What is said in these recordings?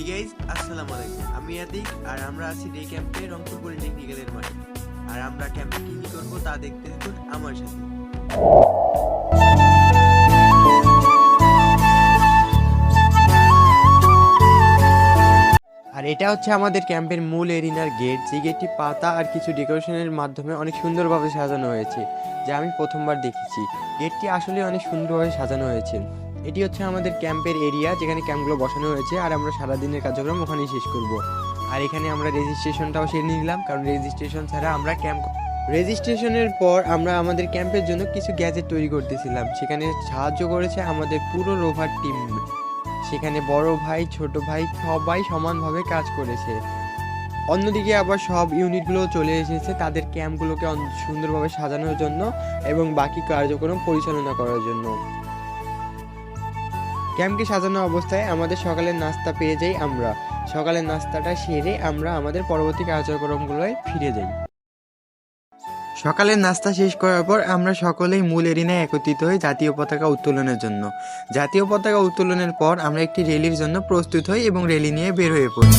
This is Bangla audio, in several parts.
এই গাইজ আসসালামু আলাইকুম আমি আতিক আর আমরা আছি ডে ক্যাম্পে রংপুর পলিটেকনিক্যালের মাঠে। আর আমরা ক্যাম্পে করব তা দেখতে দেখুন আমার সাথে। আর এটা হচ্ছে আমাদের ক্যাম্পের মূল এরিনার গেট যে গেটটি পাতা আর কিছু ডেকোরেশনের মাধ্যমে অনেক সুন্দরভাবে সাজানো হয়েছে, যা আমি প্রথমবার দেখেছি। গেটটি আসলে অনেক সুন্দরভাবে সাজানো হয়েছে। এটি হচ্ছে আমাদের ক্যাম্পের এরিয়া, যেখানে ক্যাম্পগুলো বসানো হয়েছে, আর আমরা সারাদিনের কার্যক্রম ওখানেই শেষ করব। আর এখানে আমরা রেজিস্ট্রেশনটাও সেরে নিলাম, কারণ রেজিস্ট্রেশন ছাড়া আমরা ক্যাম্প রেজিস্ট্রেশনের পর আমরা আমাদের ক্যাম্পের জন্য কিছু গ্যাজেট তৈরি করতেছিলাম। সেখানে সাহায্য করেছে আমাদের পুরো রোভার টিম। সেখানে বড় ভাই, ছোট ভাই সবাই সমানভাবে কাজ করেছে। অন্যদিকে আবার সব ইউনিটগুলো চলে এসেছে তাদের ক্যাম্পগুলোকে সুন্দরভাবে সাজানোর জন্য এবং বাকি কার্যক্রম পরিচালনা করার জন্য। ক্যাম্পকে সাজানো অবস্থায় আমাদের সকালের নাস্তা পেয়ে যাই আমরা। সকালের নাস্তাটা সেরে আমরা আমাদের পরবর্তী কার্যক্রমগুলোয় ফিরে যাই। সকালের নাস্তা শেষ করার পর আমরা সকলেই মূল এরিনায় একত্রিত হই জাতীয় পতাকা উত্তোলনের জন্য। জাতীয় পতাকা উত্তোলনের পর আমরা একটি র্যালির জন্য প্রস্তুত হই এবং রেলি নিয়ে বের হয়ে পড়ি।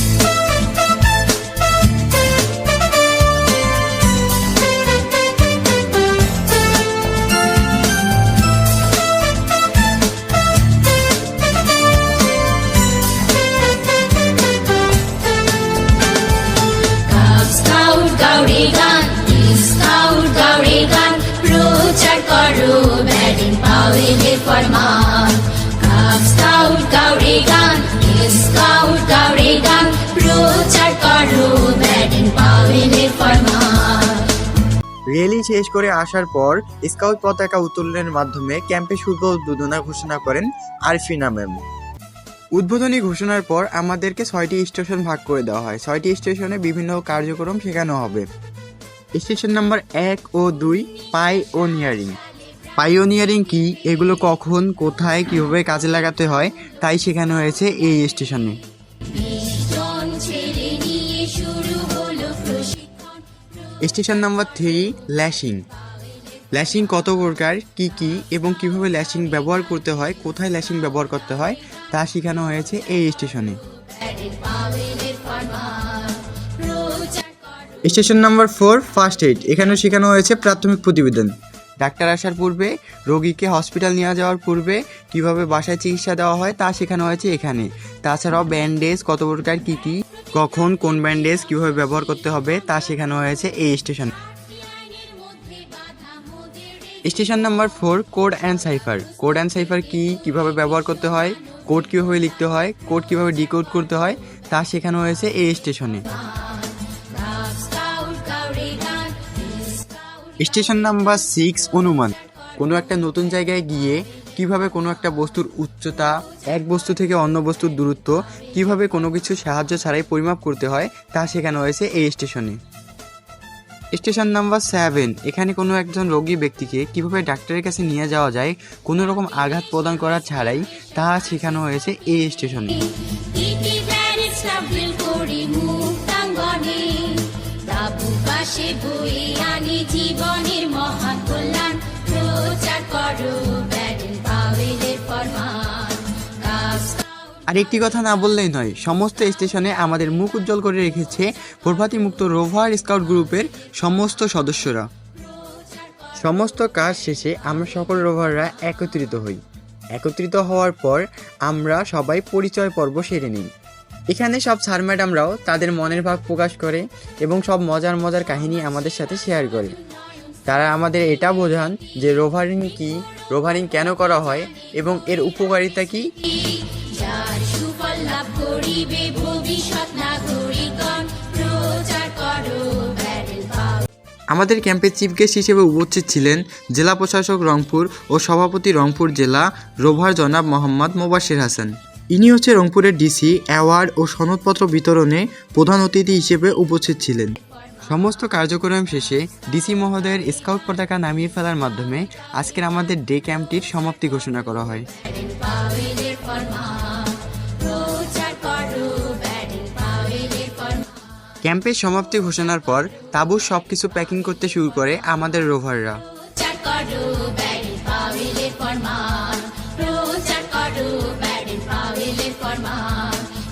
র্যালি শেষ করে আসার পর স্কাউট পতাকা উত্তোলনের মাধ্যমে ক্যাম্পে শুভ উদ্বোধনা ঘোষণা করেন আরফিনা ম্যাম উদ্বোধনী ঘোষণার পর আমাদেরকে ছয়টি স্টেশন ভাগ করে দেওয়া হয়। ছয়টি স্টেশনে বিভিন্ন কার্যক্রম শেখানো হবে। স্টেশন নাম্বার এক ও দুই পাইওনিয়ারিং পাইওনিয়ারিং কি? এগুলো কখন, কোথায়, কীভাবে কাজে লাগাতে হয়? তাই শেখানো হয়েছে এই স্টেশনে। Station number three lashing lashing কত প্রকার, কি কি, এবং কীভাবে ল্যাশিং ব্যবহার করতে হয়, কোথায় ল্যাশিং ব্যবহার করতে হয়, তা শেখানো হয়েছে এই স্টেশনে। Station number four first aid এখানেও শেখানো হয়েছে প্রাথমিক প্রতিবেদন। ডাক্তার আসার পূর্বে, রোগীকে হসপিটাল নিয়ে যাওয়ার পূর্বে কীভাবে বাসায় চিকিৎসা দেওয়া হয় তা শেখানো হয়েছে এখানে। তাছাড়াও ব্যান্ডেজ কত প্রকার, কী কী, কখন কোন ব্যান্ডেজ কীভাবে ব্যবহার করতে হবে তা শেখানো হয়েছে এই স্টেশনে station number four code and cipher code and cipher কি, কীভাবে ব্যবহার করতে হয় কোড কীভাবে লিখতে হয় কোড কীভাবে ডিকোড করতে হয় তা শেখানো হয়েছে এই স্টেশনে স্টেশন নাম্বার সিক্স অনুমান কোনো একটা নতুন জায়গায় গিয়ে কীভাবে কোনো একটা বস্তুর উচ্চতা, এক বস্তু থেকে অন্য বস্তুর দূরত্ব, কীভাবে কোনো কিছু সাহায্য ছাড়াই পরিমাপ করতে হয়, তা শেখানো হয়েছে এই স্টেশনে। স্টেশন নাম্বার সেভেন এখানে কোনো একজন রোগী ব্যক্তিকে কীভাবে ডাক্তারের কাছে নিয়ে যাওয়া যায়, কোনো রকম আঘাত প্রদান করা ছাড়াই তা শেখানো হয়েছে এই স্টেশনে। পাশে বই আনি জীবনের মহান কল্যাণ। প্রচার করো। আর একটি কথা না বললেই নয়, সমস্ত স্টেশনে আমাদের মুখ উজ্জ্বল করে রেখেছে প্রভাতী মুক্ত রোভার স্কাউট গ্রুপের সমস্ত সদস্যরা। সমস্ত কাজ শেষে আমরা সকল রোভাররা একত্রিত হই। একত্রিত হওয়ার পর আমরা সবাই পরিচয় পর্ব সেরে নিই। এখানে সব স্যার ম্যাডামরাও তাদের মনের ভাব প্রকাশ করে এবং সব মজার মজার কাহিনী আমাদের সাথে শেয়ার করে। তারা আমাদের এটা বোঝান যে রোভারিং কি রোভারিং কেন করা হয় এবং এর উপকারিতা কি? আমাদের ক্যাম্পের চিফ গেস্ট হিসেবে উপস্থিত ছিলেন জেলা প্রশাসক রংপুর ও সভাপতি রংপুর জেলা রোভার জনাব মোহাম্মদ মোবাশির হাসান। ইনি হচ্ছে রংপুরের ডিসি অ্যাওয়ার্ড ও সনদপত্র বিতরণে প্রধান অতিথি হিসেবে উপস্থিত ছিলেন। সমস্ত কার্যক্রম শেষে ডিসি মহোদয়ের স্কাউট পতাকা নামিয়ে ফেলার মাধ্যমে আজকের আমাদের ডে ক্যাম্পটির সমাপ্তি ঘোষণা করা হয়। ক্যাম্পের সমাপ্তি ঘোষণার পর তাবুর সব কিছু প্যাকিং করতে শুরু করে আমাদের রোভাররা।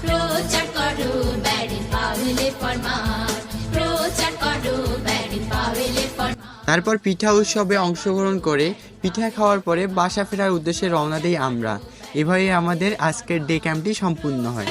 প্রচার করো পাওয়েলে প্রচার করো পাওয়েলে তারপর পিঠা উৎসবে অংশগ্রহণ করে পিঠা খাওয়ার পরে বাসা ফেরার উদ্দেশ্যে রওনা দেই আমরা। এভাবে আমাদের আজকের ডে ক্যাম্পটি সম্পূর্ণ হয়।